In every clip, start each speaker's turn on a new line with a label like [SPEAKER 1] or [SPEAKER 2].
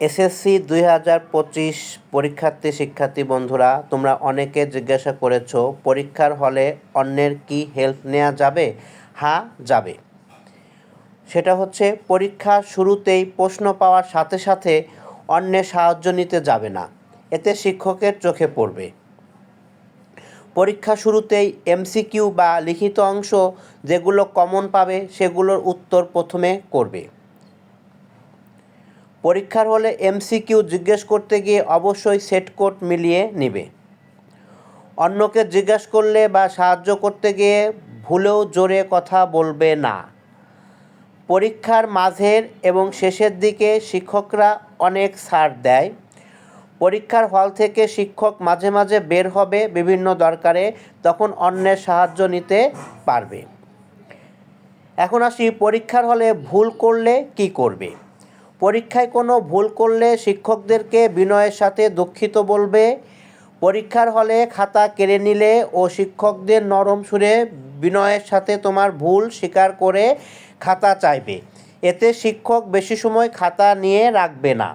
[SPEAKER 1] SSC দুই হাজার পঁচিশ পরীক্ষার্থী, শিক্ষার্থী বন্ধুরা, তোমরা অনেকে জিজ্ঞাসা করেছ, পরীক্ষার হলে অন্যের কি হেল্প নেওয়া যাবে? হ্যাঁ যাবে। সেটা হচ্ছে, পরীক্ষা শুরুতেই প্রশ্ন পাওয়ার সাথে সাথে অন্যের সাহায্য নিতে যাবে না। এতে শিক্ষকের চোখে পড়বে। পরীক্ষা শুরুতেই এমসিকিউ বা লিখিত অংশ যেগুলো কমন পাবে, সেগুলোর উত্তর প্রথমে করবে। পরীক্ষার হলে এমসিকিউ জিজ্ঞেস করতে গিয়ে অবশ্যই সেট কোড মিলিয়ে নেবে। অন্যকে জিজ্ঞেস করলে বা সাহায্য করতে গিয়ে ভুলেও জোরে কথা বলবে না। পরীক্ষার মাঝের এবং শেষের দিকে শিক্ষকরা অনেক ছাড় দেয়। পরীক্ষার হল থেকে শিক্ষক মাঝে মাঝে বের হবে বিভিন্ন দরকারে, তখন অন্যের সাহায্য নিতে পারবে। এখন আসি পরীক্ষার হলে ভুল করলে কি করবে? পরীক্ষায় কোনো ভুল করলে শিক্ষকদেরকে বিনয়ের সাথে দুঃখিত বলবে। পরীক্ষার হলে খাতা কেড়ে নিলে ও শিক্ষকদের নরম সুরে বিনয়ের সাথে তোমার ভুল স্বীকার করে খাতা চাইবে। এতে শিক্ষক বেশি সময় খাতা নিয়ে রাখবে না।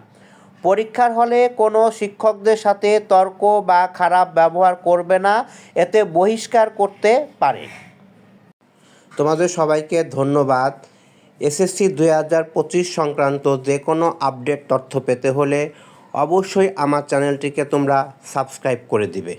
[SPEAKER 1] পরীক্ষার হলে কোনো শিক্ষকদের সাথে তর্ক বা খারাপ ব্যবহার করবে না, এতে বহিষ্কার করতে পারে। তোমাদের সবাইকে ধন্যবাদ। এসএসসি দুই হাজার পঁচিশ সংক্রান্ত যে কোনো আপডেট তথ্য পেতে হলে অবশ্যই আমার চ্যানেলটিকে তোমরা সাবস্ক্রাইব করে দিবে।